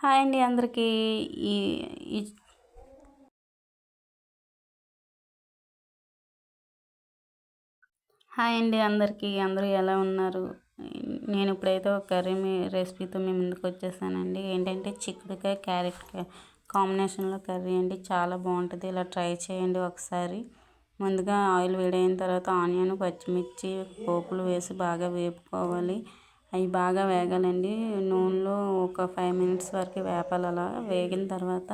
Hi అండి అందరికీ. ఈ హాయ్ అండి అందరికీ. అందరూ ఎలా ఉన్నారు? నేను ఇప్పుడైతే ఒక కర్రీ మీ రెసిపీతో మీ ముందుకు వచ్చేసానండి. ఏంటంటే చిక్కుడుకాయ క్యారెట్ కాంబినేషన్లో కర్రీ అండి. చాలా బాగుంటుంది. ఇలా ట్రై చేయండి ఒకసారి. ముందుగా ఆయిల్ వేడైన తర్వాత ఆనియన్ పచ్చిమిర్చి పోపులు వేసి బాగా వేపుకోవాలి. అవి బాగా వేగాలండి. నూనెలో ఒక ఫైవ్ మినిట్స్ వరకు వేపాలి. అలా వేగిన తర్వాత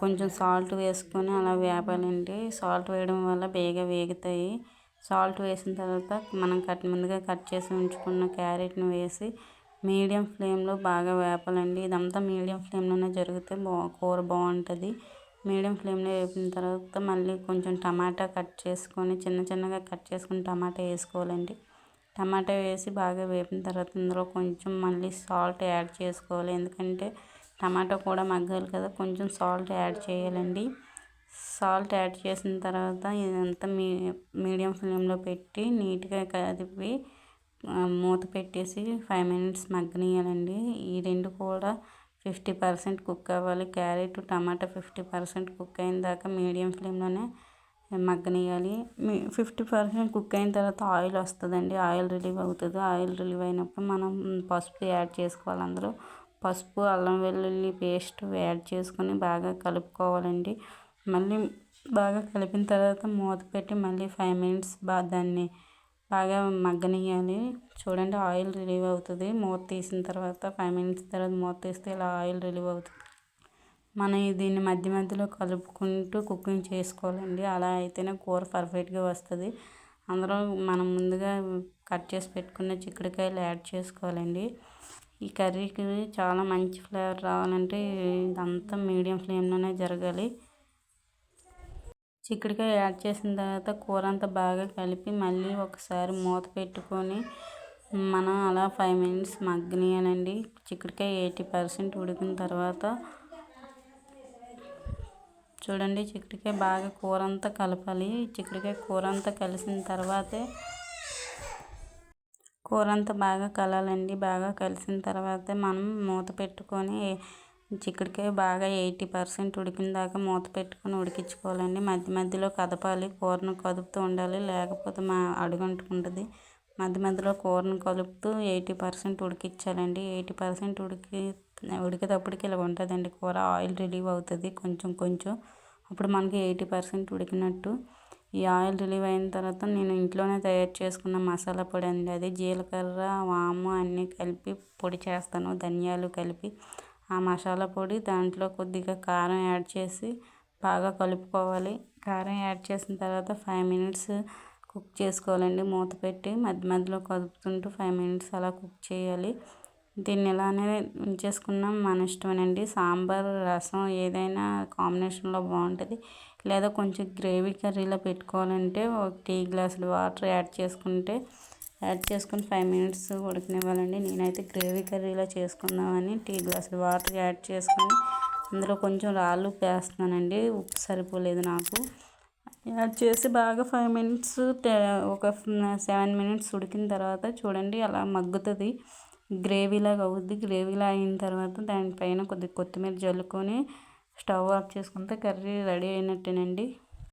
కొంచెం సాల్ట్ వేసుకొని అలా వేపాలండి. సాల్ట్ వేయడం వల్ల బేగా వేగుతాయి. సాల్ట్ వేసిన తర్వాత మనం కట్ ముందుగా కట్ చేసి ఉంచుకున్న క్యారెట్ని వేసి మీడియం ఫ్లేమ్లో బాగా వేపాలండి. ఇదంతా మీడియం ఫ్లేమ్లోనే జరిగితే బా కూర బాగుంటుంది. మీడియం ఫ్లేమ్లో వేపిన తర్వాత మళ్ళీ కొంచెం టమాటా కట్ చేసుకొని చిన్న చిన్నగా కట్ చేసుకుని టమాటా వేసుకోవాలండి. టమాటా వేసి బాగా వేపిన తర్వాత ఇందులో కొంచెం మళ్ళీ సాల్ట్ యాడ్ చేసుకోవాలి. ఎందుకంటే టమాటా కూడా మగ్గాలి కదా కొంచెం సాల్ట్ యాడ్ చేయాలండి. సాల్ట్ యాడ్ చేసిన తర్వాత ఇదంతా మీ మీడియం ఫ్లేమ్లో పెట్టి నీట్గా కదిపి మూత పెట్టేసి ఫైవ్ మినిట్స్ మగ్గనియాలండి ఈ రెండు కూడా ఫిఫ్టీ పర్సెంట్ కుక్ అవ్వాలి. Carrot tomato fifty percent cook అయిన దాకా మీడియం ఫ్లేమ్లోనే మగ్గనియాలి ఫిఫ్టీ పర్సెంట్ కుక్ అయిన తర్వాత ఆయిల్ వస్తుందండి. ఆయిల్ రిలీవ్ అవుతుంది. ఆయిల్ రిలీవ్ అయినప్పుడు మనం పసుపు యాడ్ చేసుకోవాలి అందులో. పసుపు అల్లం వెల్లుల్లి పేస్ట్ యాడ్ చేసుకొని బాగా కలుపుకోవాలండి. మళ్ళీ బాగా కలిపిన తర్వాత మూత పెట్టి మళ్ళీ ఫైవ్ మినిట్స్ బాగా దాన్ని బాగా మగ్గనియాలి చూడండి ఆయిల్ రిలీవ్ అవుతుంది. మూత తీసిన తర్వాత ఫైవ్ మినిట్స్ తర్వాత మూత తీస్తే ఇలా ఆయిల్ రిలీవ్ అవుతుంది. మనం దీన్ని మధ్య మధ్యలో కలుపుకుంటూ కుకింగ్ చేసుకోవాలండి. అలా అయితేనే కూర పర్ఫెక్ట్గా వస్తుంది. అందులో మనం ముందుగా కట్ చేసి పెట్టుకున్న చిక్కుడుకాయలు యాడ్ చేసుకోవాలండి. ఈ కర్రీకి చాలా మంచి ఫ్లేవర్ రావాలంటే ఇదంతా మీడియం ఫ్లేమ్లోనే జరగాలి. చిక్కుడుకాయ యాడ్ చేసిన తర్వాత కూర అంతా బాగా కలిపి మళ్ళీ ఒకసారి మూత పెట్టుకొని మనం అలా ఫైవ్ మినిట్స్ మగ్గనియాలండి. చిక్కుడుకాయ ఎయిటీ పర్సెంట్ ఉడికిన తర్వాత చూడండి చిక్కుడుకాయ బాగా కూర అంతా కలపాలి. చిక్కుడుకాయ కూర అంతా కలిసిన తర్వాతే కూర అంతా బాగా కలాలండి. బాగా కలిసిన తర్వాతే మనం మూత పెట్టుకొని చిక్కుడుకాయ బాగా ఎయిటీ పర్సెంట్ ఉడికిన దాకా మూత పెట్టుకొని ఉడికించుకోవాలండి. మధ్య మధ్యలో కదపాలి. కూరను కదుపుతూ ఉండాలి. లేకపోతే మా అడుగంటుకుంటుంది మధ్య మధ్యలో కూరను కలుపుతూ ఎయిటీ పర్సెంట్ ఉడికించాలండి. ఎయిటీ పర్సెంట్ ఉడికి ఉడికేటప్పటికి ఇలా ఉంటుందండి. కూర ఆయిల్ రిలీవ్ అవుతుంది. కొంచెం కొంచెం. అప్పుడు మనకి ఎయిటీ పర్సెంట్ ఉడికినట్టు. ఈ ఆయిల్ రిలీవ్ అయిన తర్వాత నేను ఇంట్లోనే తయారు చేసుకున్న మసాలా పొడి అండి అది. జీలకర్ర వాము అన్నీ కలిపి పొడి చేస్తాను. ధనియాలు కలిపి ఆ మసాలా పొడి దాంట్లో కొద్దిగా కారం యాడ్ చేసి బాగా కలుపుకోవాలి. కారం యాడ్ చేసిన తర్వాత ఫైవ్ మినిట్స్ కుక్ చేసుకోవాలండి. మూత పెట్టి మధ్య మధ్యలో కదుపుతుంటూ ఫైవ్ మినిట్స్ అలా కుక్ చేయాలి. దీన్ని ఇలానే ఉంచేసుకున్నా. మన ఇష్టమేనండి. సాంబార్ రసం ఏదైనా కాంబినేషన్లో బాగుంటుంది లేదా కొంచెం గ్రేవీ కర్రీలో పెట్టుకోవాలంటే ఒక టీ గ్లాసులు వాటర్ యాడ్ చేసుకుంటే యాడ్ చేసుకుని ఫైవ్ మినిట్స్ ఉడకనివ్వాలండి. నేనైతే గ్రేవీ కర్రీలో చేసుకుందామని టీ గ్లాసులు వాటర్ యాడ్ చేసుకొని అందులో కొంచెం రాళ్ళు వేస్తున్నానండి ఉప్పు సరిపోలేదు నాకు. యాడ్ చేసి బాగా ఫైవ్ మినిట్స్ ఒక సెవెన్ మినిట్స్ ఉడికిన తర్వాత చూడండి అలా మగ్గుతుంది. గ్రేవీలాగా అవుద్ది. గ్రేవీలా అయిన తర్వాత దానిపైన కొద్దిగా కొత్తిమీర జల్లుకొని స్టవ్ ఆఫ్ చేసుకుంటే కర్రీ రెడీ అయినట్టేనండి.